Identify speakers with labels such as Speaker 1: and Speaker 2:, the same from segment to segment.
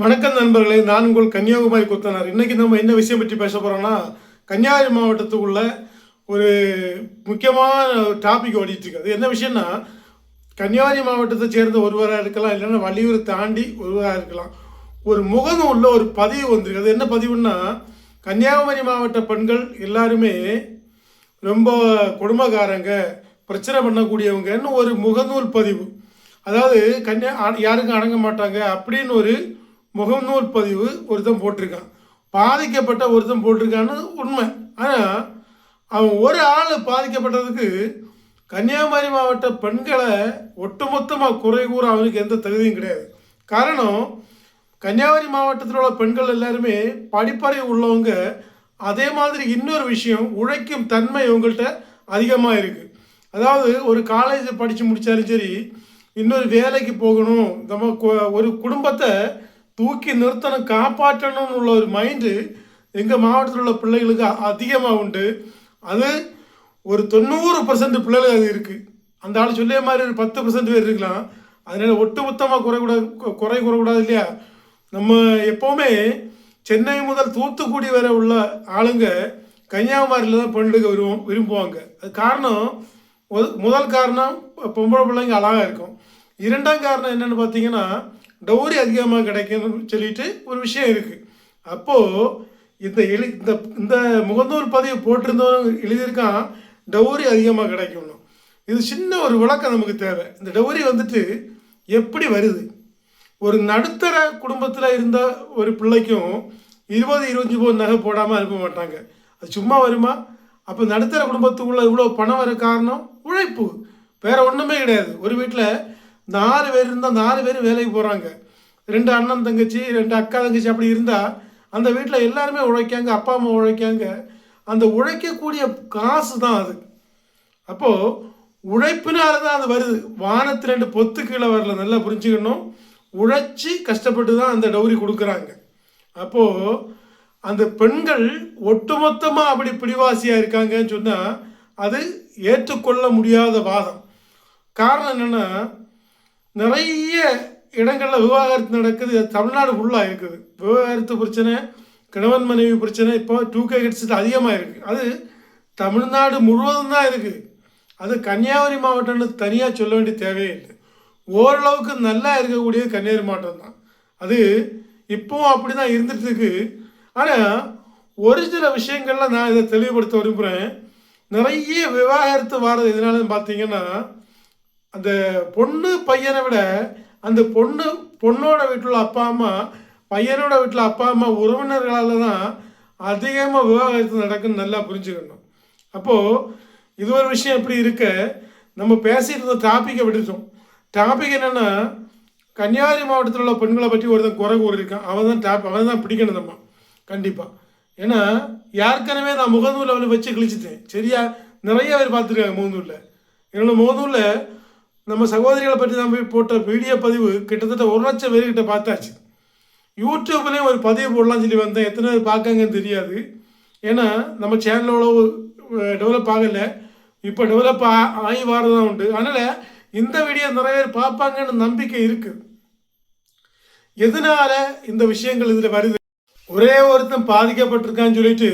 Speaker 1: வணக்கம் நண்பர்களே நான் உங்கள் கன்னியாகுமரி கொத்தனார். இன்னைக்கு நம்ம என்ன விஷயம் பற்றி பேச போகிறோம்னா கன்னியாகுமரி மாவட்டத்துக்குள்ள ஒரு முக்கியமான டாபிக் ஓடிட்டு இருக்கு அது என்ன விஷயம்னா கன்னியாகுமரி மாவட்டத்தை சேர்ந்த ஒருவராக இருக்கலாம் இல்லைன்னா வள்ளியூரை தாண்டி ஒருவராக இருக்கலாம். ஒரு முகநூல்ல ஒரு பதிவு வந்திருக்கு. அது என்ன பதிவுன்னா கன்னியாகுமரி மாவட்ட பெண்கள் எல்லாருமே ரொம்ப குடும்பக்காரங்க பிரச்சனை பண்ணக்கூடியவங்கன்னு ஒரு முகநூல் பதிவு. அதாவது கன்னியா யாருக்கும் அடங்க மாட்டாங்க அப்படின்னு ஒரு முகநூல் பதிவு ஒருத்தன் போட்டிருக்கான். பாதிக்கப்பட்ட ஒருத்தன் போட்டிருக்கான்னு உண்மை. ஆனால் அவன் ஒரு ஆள் பாதிக்கப்பட்டதுக்கு கன்னியாகுமரி மாவட்ட பெண்களை ஒட்டுமொத்தமாக குறை கூற அவனுக்கு எந்த தகுதியும் கிடையாது. காரணம் கன்னியாகுமரி மாவட்டத்தில் உள்ள பெண்கள் எல்லாருமே படிப்பறிவு உள்ளவங்க. அதே மாதிரி இன்னொரு விஷயம் உழைக்கும் தன்மை இவங்கள்ட்ட அதிகமாக இருக்குது அதாவது ஒரு காலேஜ் படித்து முடித்தாலும் சரி இன்னொரு வேலைக்கு போகணும். நம்ம ஒரு குடும்பத்தை தூக்கி நிறுத்தணும் காப்பாற்றணும்னு உள்ள ஒரு மைண்டு எங்கள் மாவட்டத்தில் உள்ள பிள்ளைகளுக்கு அதிகமாக உண்டு. அது ஒரு தொண்ணூறு பர்சன்ட் பிள்ளைகள் அது இருக்குது அந்த ஆள் சொல்லிய மாதிரி ஒரு பத்து பர்சன்ட் பேர் இருக்கலாம். அதனால் ஒட்டுமொத்தமாக குறைக்கூடாது குறை கூறக்கூடாது இல்லையா? நம்ம எப்போவுமே சென்னை முதல் தூத்துக்குடி வரை உள்ள ஆளுங்க கன்னியாகுமரியில் தான் பெண்களுக்கு விரும்பும் விரும்புவாங்க. அது காரணம் முதல் காரணம் பொம்பளை பிள்ளைங்க அழகாக இருக்கும். இரண்டாம் காரணம் என்னென்னு பார்த்தீங்கன்னா டௌரி அதிகமாக கிடைக்கும்னு சொல்லிட்டு ஒரு விஷயம் இருக்குது அப்போது இந்த எழு இந்த இந்த முகநூல் பதிவு போட்டிருந்தவன் எழுதியிருக்கான் டௌரி அதிகமாக கிடைக்கும்னு. இது சின்ன ஒரு விளக்கம் நமக்கு தேவை. இந்த டௌரி வந்துட்டு எப்படி வருது? ஒரு நடுத்தர குடும்பத்தில் இருந்த ஒரு பிள்ளைக்கும் இருபது இருபத்தஞ்சி பவுன் நகை போடாமல் அனுப்ப மாட்டாங்க. அது சும்மா வருமா? அப்போ நடுத்தர குடும்பத்துக்குள்ளே இவ்வளோ பணம் வர காரணம்? உழைப்பு. வேறு ஒன்றுமே கிடையாது. ஒரு வீட்டில் நாலு பேர் இருந்தால் நாலு பேர் வேலைக்கு போகிறாங்க ரெண்டு அண்ணன் தங்கச்சி ரெண்டு அக்கா தங்கச்சி அப்படி இருந்தால் அந்த வீட்டில் எல்லாருமே உழைக்காங்க அப்பா அம்மா உழைக்காங்க. அந்த உழைக்கக்கூடிய காசு தான் அது. அப்போது உழைப்பினால தான் அது வருது. வானத்து ரெண்டு பொத்து கீழே வரல நல்லா புரிஞ்சுக்கணும். உழைச்சி கஷ்டப்பட்டு தான் அந்த டௌரி கொடுக்குறாங்க. அப்போது அந்த பெண்கள் ஒட்டுமொத்தமாக அப்படி பிடிவாசியாக இருக்காங்கன்னு சொன்னால் அது ஏற்றுக்கொள்ள முடியாத வாதம். காரணம் என்னென்னா நிறைய இடங்களில் விவாகரத்து நடக்குது. தமிழ்நாடு ஃபுல்லாக இருக்குது. விவாகரத்து பிரச்சனை கணவன் மனைவி பிரச்சனை இப்போ டூ கே ஹெட்ஸில் அதிகமாக இருக்குது அது தமிழ்நாடு முழுவதும் தான் இருக்குது அது கன்னியாகுமரி மாவட்டம்னு தனியாக சொல்ல வேண்டிய தேவையே இல்லை. ஓரளவுக்கு நல்லா இருக்கக்கூடிய கன்னியாகுமரி மாவட்டம் தான். அது இப்போவும் அப்படி தான் இருந்துட்டு இருக்கு. ஆனால் ஒரு சில விஷயங்கள்லாம் நான் இதை தெளிவுபடுத்த விரும்புகிறேன் நிறைய விவாகரத்து வாரது எதனாலன்னு பார்த்தீங்கன்னா அந்த பொண்ணு பையனை விட அந்த பொண்ணு பொண்ணோட வீட்டில் அப்பா அம்மா பையனோட வீட்டில் அப்பா அம்மா உறவினர்களால் தான் அதிகமாக விவாகரத்து நடக்குன்னு நல்லா புரிஞ்சுக்கணும். அப்போது இது ஒரு விஷயம் எப்படி இருக்க? நம்ம பேசிட்டு இருந்த டாப்பிக்கை விட்டுட்டோம். டாபிக் என்னென்னா கன்னியாகுமரி மாவட்டத்தில் உள்ள பெண்களை பற்றி ஒருத்தன் குறை கூறியிருக்கான். அவன் தான் டாப் அவன் தான் பிடிக்கணும் நம்ம. கண்டிப்பாக ஏன்னா ஏற்கனவே நான் முகநூலில் அவனை வச்சு கிழிச்சிட்டேன். சரியா? நிறைய பேர் பார்த்துருக்காங்க முகநூலில். என்னோட முகநூலில் நம்ம சகோதரிகளை பற்றி நம்ம போய் போட்ட வீடியோ பதிவு கிட்டத்தட்ட ஒரு லட்சம் பேர்கிட்ட பார்த்தாச்சு. யூடியூப்லேயும் ஒரு பதிவு போடலாம்னு சொல்லி வந்தேன். எத்தனை பேர் பார்க்காங்கன்னு தெரியாது. ஏன்னா நம்ம சேனலோட டெவலப் ஆகலை. இப்போ டெவலப் ஆ ஆகி வாரதான் உண்டு. அதனால் இந்த வீடியோ நிறைய பேர் பார்ப்பாங்கன்னு நம்பிக்கை இருக்குது எதனால இந்த விஷயங்கள் இதில் வருது? ஒரே ஒருத்தன் பாதிக்கப்பட்டிருக்கான்னு சொல்லிட்டு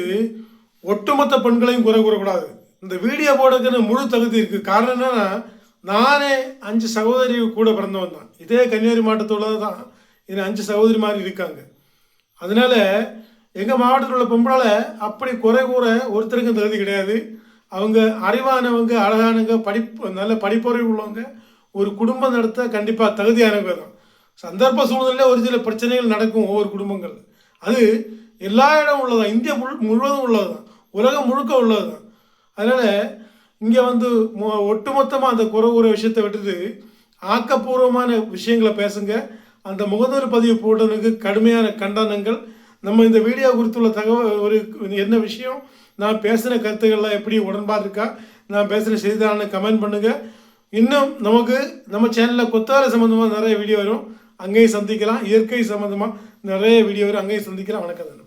Speaker 1: ஒட்டுமொத்த பெண்களையும் குறை கூறக்கூடாது. இந்த வீடியோ போடுறதுக்கு முழு தகுதி இருக்குது காரணம் என்னென்னா நானே அஞ்சு சகோதரி கூட பிறந்தவன் தான். இதே கன்னியாகுமரி மாவட்டத்தோட தான் இது அஞ்சு சகோதரி மாதிரி இருக்காங்க. அதனால எங்கள் மாவட்டத்தில் உள்ள பொம்பளால் அப்படி குறை கூற ஒருத்தருக்கும் தகுதி கிடையாது. அவங்க அறிவானவங்க அழகானவங்க படிப்பு நல்ல படிப்பறிவு உள்ளவங்க ஒரு குடும்பம் நடத்த கண்டிப்பாக தகுதியானவங்க தான். சந்தர்ப்ப சூழ்நிலையில் ஒரு சில பிரச்சனைகள் நடக்கும் ஒவ்வொரு குடும்பங்கள் அது எல்லா இடம் உள்ளதான் இந்தியா முழு முழுவதும் உள்ளது தான் உலகம் முழுக்க உள்ளது தான் அதனால் இங்கே வந்து மொ- ஒட்டுமொத்தமாக அந்த குறை கூற விஷயத்தை விட்டுட்டு ஆக்கப்பூர்வமான விஷயங்களை பேசுங்க. அந்த முகநூல் பதிவு போட்டவனுக்கு கடுமையான கண்டனங்கள். நம்ம இந்த வீடியோ குறித்துள்ள தகவல் ஒரு என்ன விஷயம்? நான் பேசின கருத்துக்கள்லாம் எப்படி உடன்பாடு இருக்கா? நான் பேசுகிற செய்திதான கமெண்ட் பண்ணுங்கள் இன்னும் நமக்கு நம்ம சேனலில் கொத்தார சம்மந்தமாக நிறைய வீடியோ வரும். அங்கேயும் சந்திக்கலாம். இயற்கை சம்மந்தமாக நிறைய வீடியோ வரும். அங்கேயும் சந்திக்கலாம். வணக்கம்.